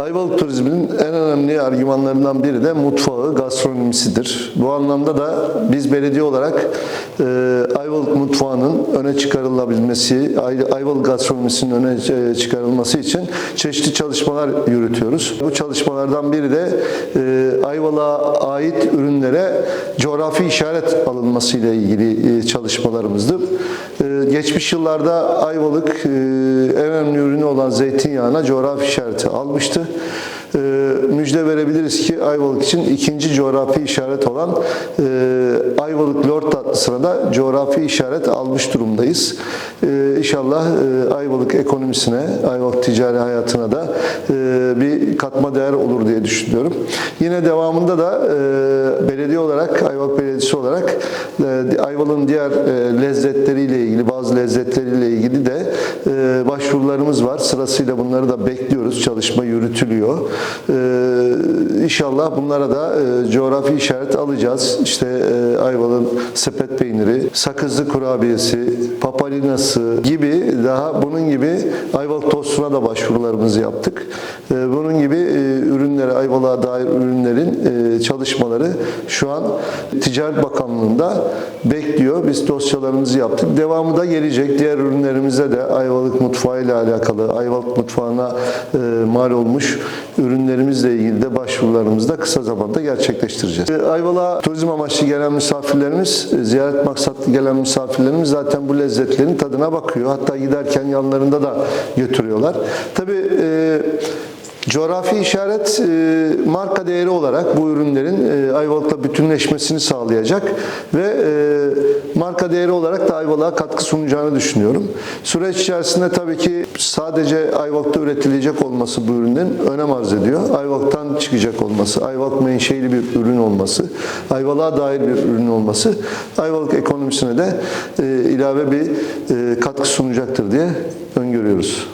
Ayvalık turizminin en önemli argümanlarından biri de mutfağı, gastronomisidir. Bu anlamda da biz belediye olarak e, Ayvalık mutfağının öne çıkarılabilmesi, Ay- Ayvalık gastronomisinin öne e, çıkarılması için çeşitli çalışmalar yürütüyoruz. Bu çalışmalardan biri de e, Ayvalık'a ait ürünlere coğrafi işaret alınması ile ilgili e, çalışmalarımızdı. E, Geçmiş yıllarda Ayvalık en önemli ürünü olan zeytinyağına coğrafi işareti almıştı. E, müjde verebiliriz ki Ayvalık için ikinci coğrafi işaret olan e, Ayvalık Lord tatlısına da coğrafi işaret almış durumdayız. E, inşallah e, Ayvalık ekonomisine, Ayvalık ticari hayatına da e, bir katma değer olur diye düşünüyorum. Yine devamında da e, belediye olarak, Ayvalık Belediyesi olarak e, Ayvalık'ın diğer e, lezzetleriyle ilgili, bazı lezzetleriyle ilgili de başvurularımız var. Sırasıyla bunları da bekliyoruz. Çalışma yürütülüyor. E, İnşallah bunlara da e, coğrafi işaret alacağız. İşte e, Ayvalık'ın sepet peyniri, sakızlı kurabiyesi, papalinası gibi daha bunun gibi Ayvalık tostuna da başvurularımızı yaptık. E, Bunun gibi e, ürünlere, Ayvalık'a dair ürünlerin e, çalışmaları şu an Ticaret Bakanlığı'nda bekliyor. Biz dosyalarımızı yaptık. Devamı da gelecek. Diğer ürünlerimize de Ayvalık mutfağı ile alakalı, Ayvalık mutfağına e, mal olmuş ürünlerimizle ilgili de başvurularımızı da kısa zamanda gerçekleştireceğiz. E, Ayvalık'a turizm amaçlı gelen misafirlerimiz, e, ziyaret maksatlı gelen misafirlerimiz zaten bu lezzetlerin tadına bakıyor. Hatta giderken yanlarında da götürüyorlar. Tabii e, Coğrafi işaret e, marka değeri olarak bu ürünlerin Ayvalık'la bütünleşmesini sağlayacak ve marka değeri olarak da Ayvalık'a katkı sunacağını düşünüyorum. Süreç içerisinde tabii ki sadece Ayvalık'ta üretilecek olması bu ürünün önem arz ediyor. Ayvalık'tan çıkacak olması, Ayvalık menşeili bir ürün olması, Ayvalık'a dair bir ürün olması Ayvalık ekonomisine de e, ilave bir e, katkı sunacaktır diye öngörüyoruz.